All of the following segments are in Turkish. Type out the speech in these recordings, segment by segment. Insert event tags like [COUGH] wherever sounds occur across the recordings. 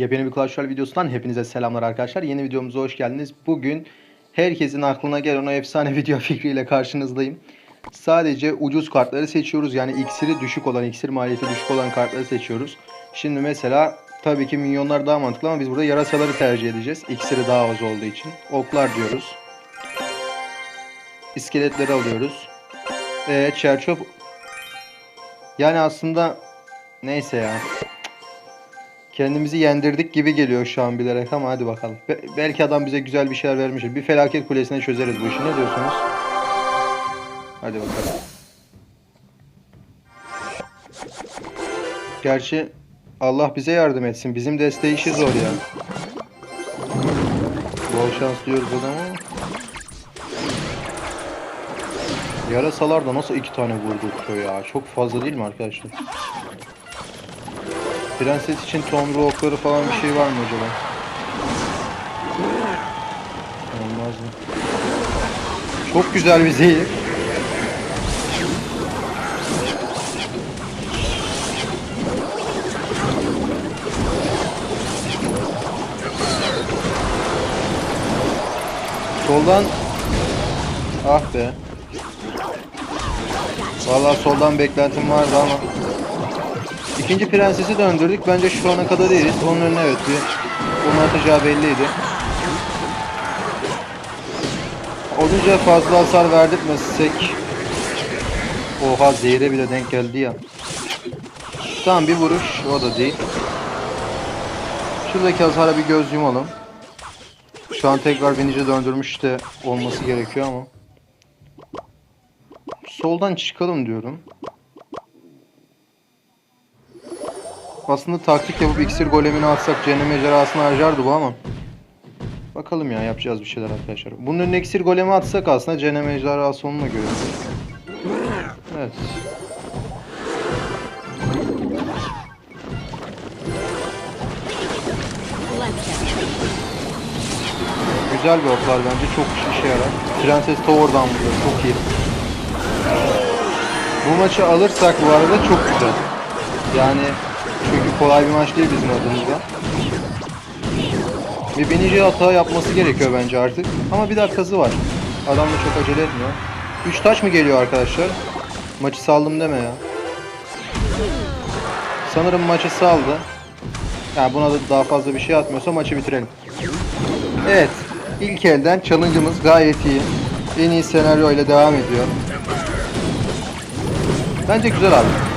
Yepyeni bir Clash Royale videosundan hepinize selamlar arkadaşlar. Yeni videomuza hoş geldiniz. Bugün herkesin aklına gelen o efsane [LAUGHS] video fikriyle karşınızdayım. Sadece ucuz kartları seçiyoruz. Yani iksiri düşük olan, iksir maliyeti düşük olan kartları seçiyoruz. Şimdi mesela tabii ki milyonlar daha mantıklı ama biz burada yarasaları tercih edeceğiz. İksiri daha az olduğu için. Oklar diyoruz. İskeletleri alıyoruz. Ee, çerçöp... Yani aslında neyse ya. Kendimizi yendirdik gibi geliyor şu an bilerek ama hadi bakalım. Be- belki adam bize güzel bir şeyler vermiştir. Bir felaket kulesine çözeriz bu işi. Ne diyorsunuz? Hadi bakalım. Gerçi Allah bize yardım etsin. Bizim desteği işi zor ya. Bol şans diyoruz adama. Yarasalar da nasıl iki tane vurdu ya? Çok fazla değil mi arkadaşlar? Prenses için tomru okları falan bir şey var mı acaba? Olmaz mı? Çok güzel bir zehir. Soldan Ah be. Vallahi soldan beklentim vardı ama İkinci prensesi döndürdük. Bence şu ana kadar iyiyiz. Onun önüne evet bir onu atacağı belliydi. Olunca fazla hasar verdirtmesek Oha zehire bile denk geldi ya. Tamam bir vuruş o da değil. Şuradaki hasara bir göz yumalım. Şu an tekrar binici döndürmüş de olması gerekiyor ama. Soldan çıkalım diyorum. Aslında taktik yapıp iksir golemini atsak cehennem mecrasını harcardı bu ama. Bakalım ya yapacağız bir şeyler arkadaşlar. Bunun önüne iksir golemi atsak aslında cehennem ejderhası onunla görür. Evet. Güzel bir oklar bence çok işe yarar. Prenses Tower'dan vuruyor çok iyi. Bu maçı alırsak bu arada çok güzel. Yani kolay bir maç değil bizim adımızda. Bir binici hata yapması gerekiyor bence artık. Ama bir dakikası var. Adam da çok acele etmiyor. 3 taş mı geliyor arkadaşlar? Maçı saldım deme ya. Sanırım maçı saldı. Yani buna da daha fazla bir şey atmıyorsa maçı bitirelim. Evet. ilk elden challenge'ımız gayet iyi. En iyi senaryo ile devam ediyor. Bence güzel abi.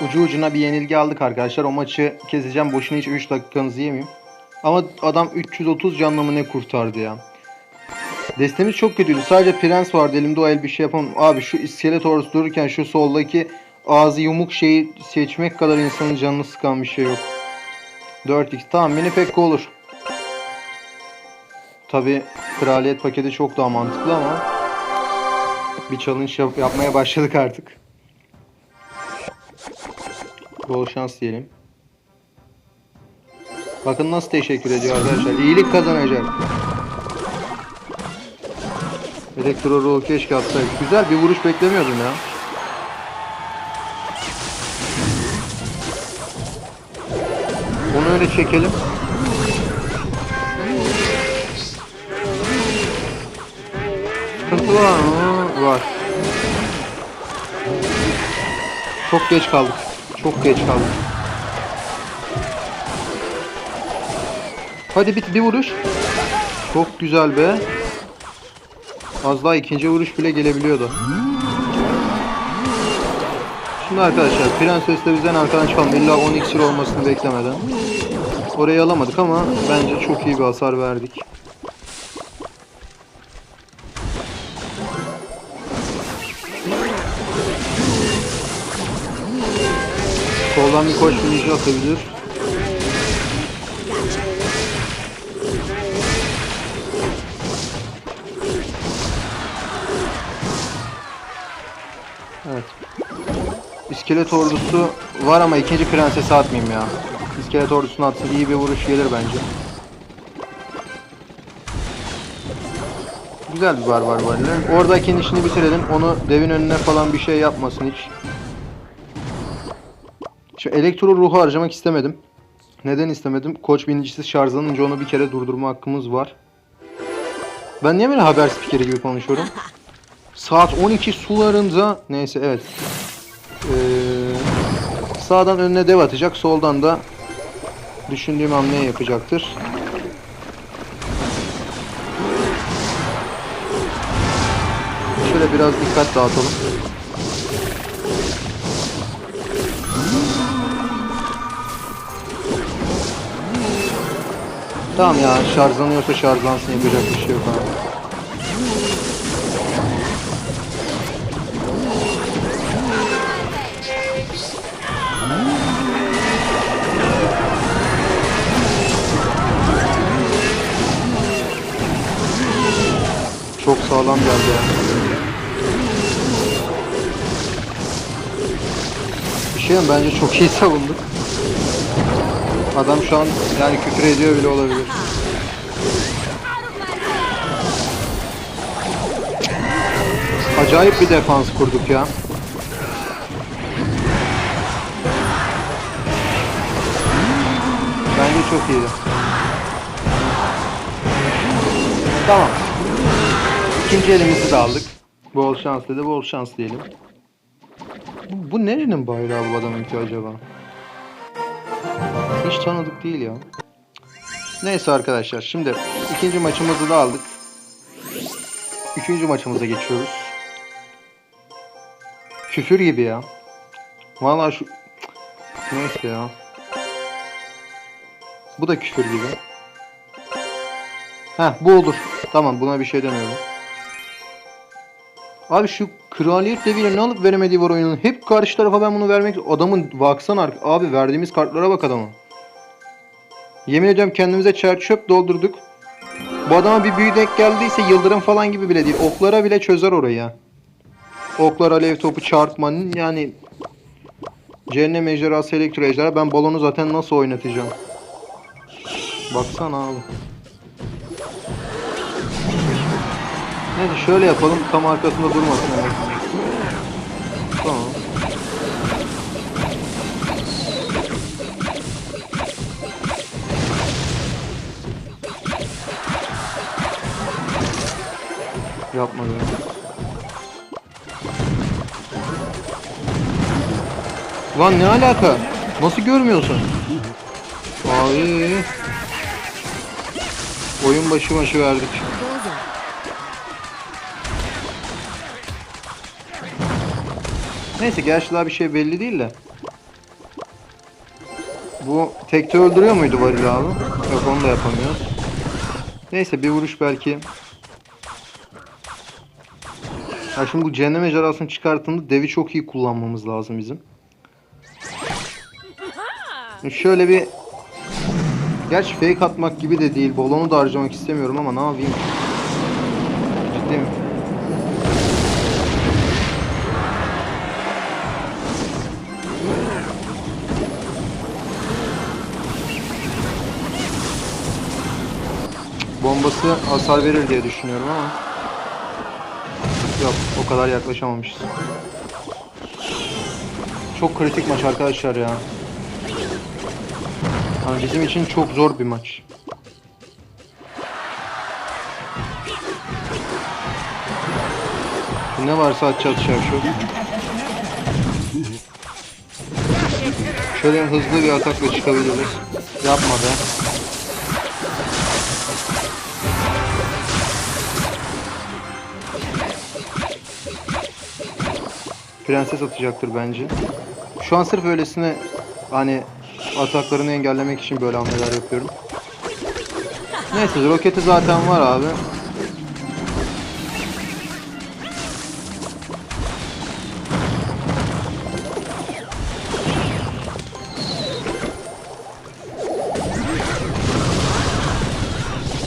Ucu ucuna bir yenilgi aldık arkadaşlar. O maçı keseceğim. Boşuna hiç 3 dakikanızı yemeyeyim. Ama adam 330 canlı mı ne kurtardı ya. Destemiz çok kötüydü. Sadece prens vardı elimde o el bir şey yapamam. Abi şu iskelet orası dururken şu soldaki ağzı yumuk şeyi seçmek kadar insanın canını sıkan bir şey yok. 4x tamam mini pekka olur. Tabi kraliyet paketi çok daha mantıklı ama bir challenge yap- yapmaya başladık artık. Bol şans diyelim. Bakın nasıl teşekkür ediyor arkadaşlar. İyilik kazanacak. Elektro ruhu keşke atsaydık. Güzel bir vuruş beklemiyordum ya. Onu öyle çekelim. Sıkıntı var mı? Var. Çok geç kaldık. Çok geç kaldık. Hadi bir, bir vuruş. Çok güzel be. Az daha ikinci vuruş bile gelebiliyordu. Şimdi arkadaşlar Prenses de bizden arkadan çıkalım. İlla 10 iksir olmasını beklemeden. Orayı alamadık ama bence çok iyi bir hasar verdik. Soldan bir koş finish atabilir. Evet. İskelet ordusu var ama ikinci prensesi atmayayım ya. İskelet ordusunu atsın iyi bir vuruş gelir bence. Güzel bir barbar varlığı. Oradakinin işini bitirelim. Onu devin önüne falan bir şey yapmasın hiç. Şu elektro ruhu harcamak istemedim. Neden istemedim? Koç binicisi şarjlanınca onu bir kere durdurma hakkımız var. Ben niye böyle haber spikeri gibi konuşuyorum? [LAUGHS] Saat 12 sularında neyse evet. Ee, sağdan önüne dev atacak. Soldan da düşündüğüm hamleyi yapacaktır. Şöyle biraz dikkat dağıtalım. Tamam ya şarjlanıyorsa şarjlansın yapacak bir şey yok abi. Çok sağlam geldi. Bir şey mi? Bence çok iyi savunduk. Adam şu an yani küfür ediyor bile olabilir. Acayip bir defans kurduk ya. Bence çok iyiydi. Tamam. İkinci elimizi de aldık. Bol şans dedi, bol şans diyelim. Bu, bu nerenin bayrağı bu adamınki acaba? Hiç tanıdık değil ya. Neyse arkadaşlar şimdi ikinci maçımızı da aldık. Üçüncü maçımıza geçiyoruz. Küfür gibi ya. Vallahi şu... Neyse ya. Bu da küfür gibi. Heh bu olur. Tamam buna bir şey demiyorum. Abi şu kraliyet deviyle ne alıp veremediği var oyunun. Hep karşı tarafa ben bunu vermek... Adamın baksana abi verdiğimiz kartlara bak adamın. Yemin ediyorum kendimize çer çöp doldurduk. Bu adama bir büyü denk geldiyse yıldırım falan gibi bile değil. Oklara bile çözer orayı ya. Oklar, alev topu, çarpmanın yani Cehennem ejderhası elektro ejderha. Ben balonu zaten nasıl oynatacağım? Baksana abi. Neyse şöyle yapalım. Tam arkasında durmasın. Tamam. Yapma be. Lan ne alaka? Nasıl görmüyorsun? Abi. Oyun başı başı verdik. Neyse gerçi daha bir şey belli değil de. Bu tekte öldürüyor muydu varil abi? Yok onu da yapamıyoruz. Neyse bir vuruş belki. Ya şimdi bu cehennem ejderhasını çıkarttığında devi çok iyi kullanmamız lazım bizim. Şöyle bir Gerçi fake atmak gibi de değil. Balonu da harcamak istemiyorum ama ne yapayım? Ciddi mi? Bombası hasar verir diye düşünüyorum ama Yok o kadar yaklaşamamışız. Çok kritik maç arkadaşlar ya. Yani bizim için çok zor bir maç. Ne varsa atacağız şu. Şöyle hızlı bir atakla çıkabiliriz. Yapma be. Prenses atacaktır bence. Şu an sırf öylesine hani ataklarını engellemek için böyle hamleler yapıyorum. Neyse roketi zaten var abi.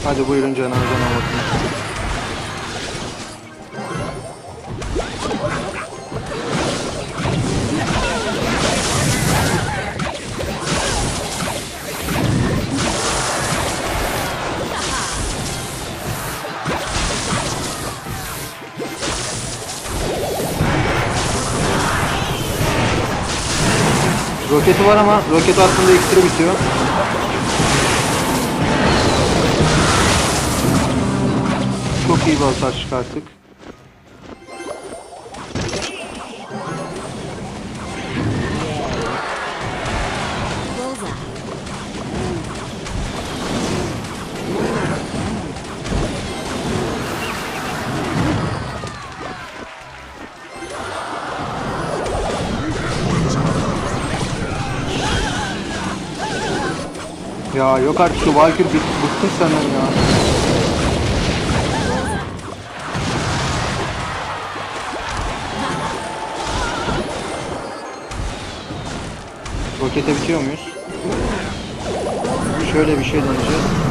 Hadi buyurun canınızdan avatın. Roketi var ama roket aslında iksiri bitiyor. Çok iyi bir hasar çıkarttık. Ya yok artık şu bit bıktım senden ya. Rokete bitiyor muyuz? Şöyle bir şey deneyeceğiz.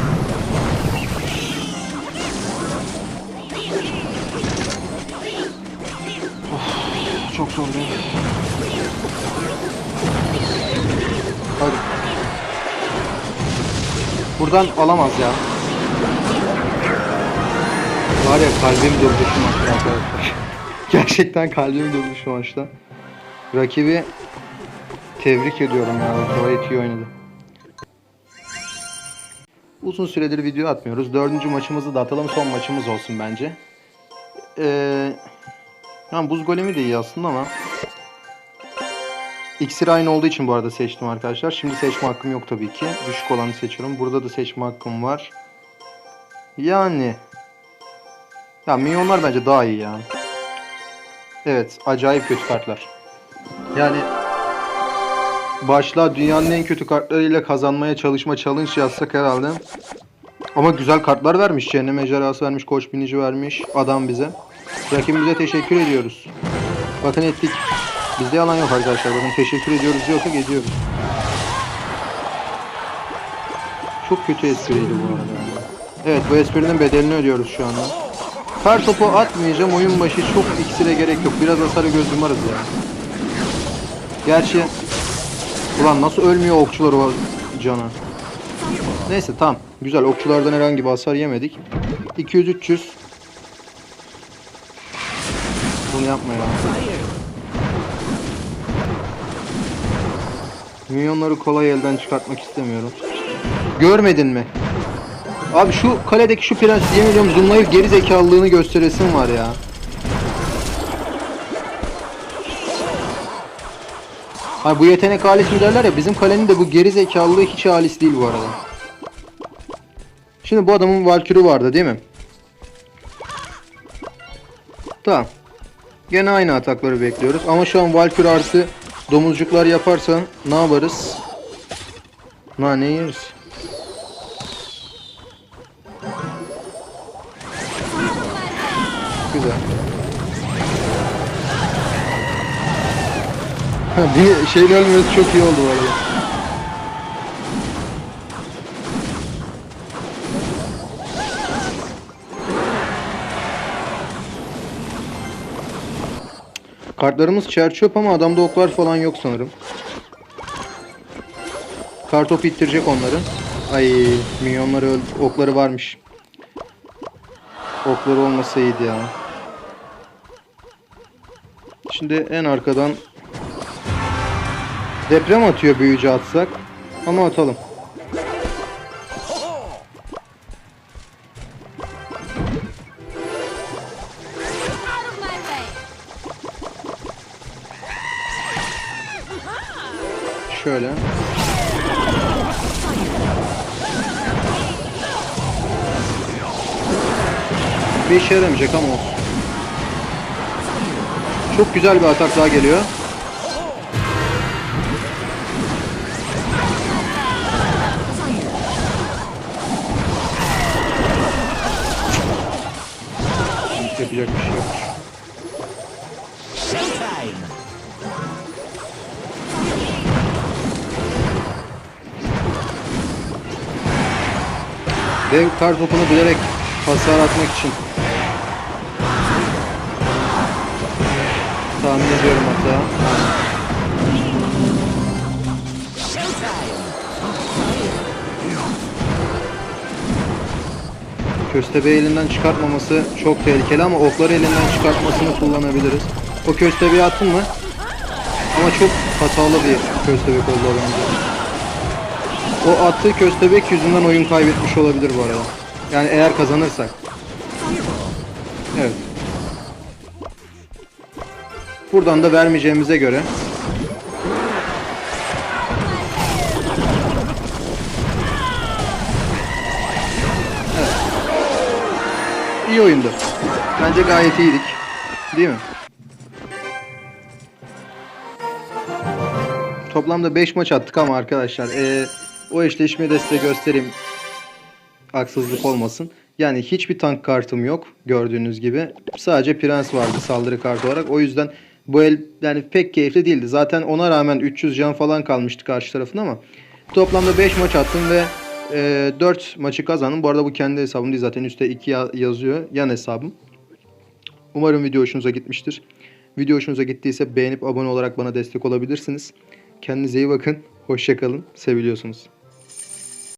Buradan alamaz ya. Var ya kalbim durdu şu maçta arkadaşlar. [LAUGHS] Gerçekten kalbim durdu şu maçta. Rakibi tebrik ediyorum ya. Gayet iyi oynadı. Uzun süredir video atmıyoruz. Dördüncü maçımızı da atalım. Son maçımız olsun bence. Ee, yani buz golemi de iyi aslında ama İksir aynı olduğu için bu arada seçtim arkadaşlar. Şimdi seçme hakkım yok tabii ki. Düşük olanı seçiyorum. Burada da seçme hakkım var. Yani. Ya milyonlar bence daha iyi ya. Evet. Acayip kötü kartlar. Yani başla dünyanın en kötü kartlarıyla kazanmaya çalışma challenge yazsak herhalde. Ama güzel kartlar vermiş. Cehennem ejderhası vermiş. Koç binici vermiş. Adam bize. Rakibimize teşekkür ediyoruz. Bakın ettik. Bizde yalan yok arkadaşlar. Bakın teşekkür ediyoruz diyorsak ediyoruz. Çok kötü espriydi bu arada. Evet bu esprinin bedelini ödüyoruz şu anda. Kar topu atmayacağım. Oyun başı çok iksire gerek yok. Biraz hasarı göz yumarız ya. Gerçi Ulan nasıl ölmüyor okçular o cana. Neyse tamam. Güzel okçulardan herhangi bir hasar yemedik. 200-300 Bunu yapma ya. Milyonları kolay elden çıkartmak istemiyorum. Görmedin mi? Abi şu kaledeki şu prens yemin ediyorum zoomlayıp geri zekalılığını gösteresin var ya. Hayır bu yetenek halis mi derler ya bizim kalenin de bu geri zekalılığı hiç halis değil bu arada. Şimdi bu adamın Valkürü vardı değil mi? Tamam. Gene aynı atakları bekliyoruz. Ama şu an Valkür artı domuzcuklar yaparsan ne yaparız? Nane yeriz. Güzel. Bir şeyin ölmesi çok iyi oldu bu. Kartlarımız çerçöp ama adamda oklar falan yok sanırım. Kartop ittirecek onları. Ay milyonları öldü. Okları varmış. Okları olmasa iyiydi ya. Şimdi en arkadan deprem atıyor büyücü atsak. Ama atalım. Şöyle. Bir işe yaramayacak ama olsun. Çok güzel bir atak daha geliyor. Dev kar topunu bilerek hasar atmak için. Tahmin ediyorum hatta. Köstebeği elinden çıkartmaması çok tehlikeli ama okları elinden çıkartmasını kullanabiliriz. O köstebeği attın mı? Ama çok hatalı bir köstebek oldu bence. O attığı köstebek yüzünden oyun kaybetmiş olabilir bu arada. Yani eğer kazanırsak. Evet. Buradan da vermeyeceğimize göre iyi oyundu. Bence gayet iyiydik. Değil mi? Toplamda 5 maç attık ama arkadaşlar eee, o eşleşmeyi de size göstereyim. Haksızlık olmasın. Yani hiçbir tank kartım yok gördüğünüz gibi. Sadece prens vardı saldırı kartı olarak. O yüzden bu el yani pek keyifli değildi. Zaten ona rağmen 300 can falan kalmıştı karşı tarafın ama toplamda 5 maç attım ve eee 4 maçı kazandım. Bu arada bu kendi hesabım değil zaten üstte 2 yazıyor yan hesabım. Umarım video hoşunuza gitmiştir. Video hoşunuza gittiyse beğenip abone olarak bana destek olabilirsiniz. Kendinize iyi bakın. Hoşçakalın. Seviliyorsunuz.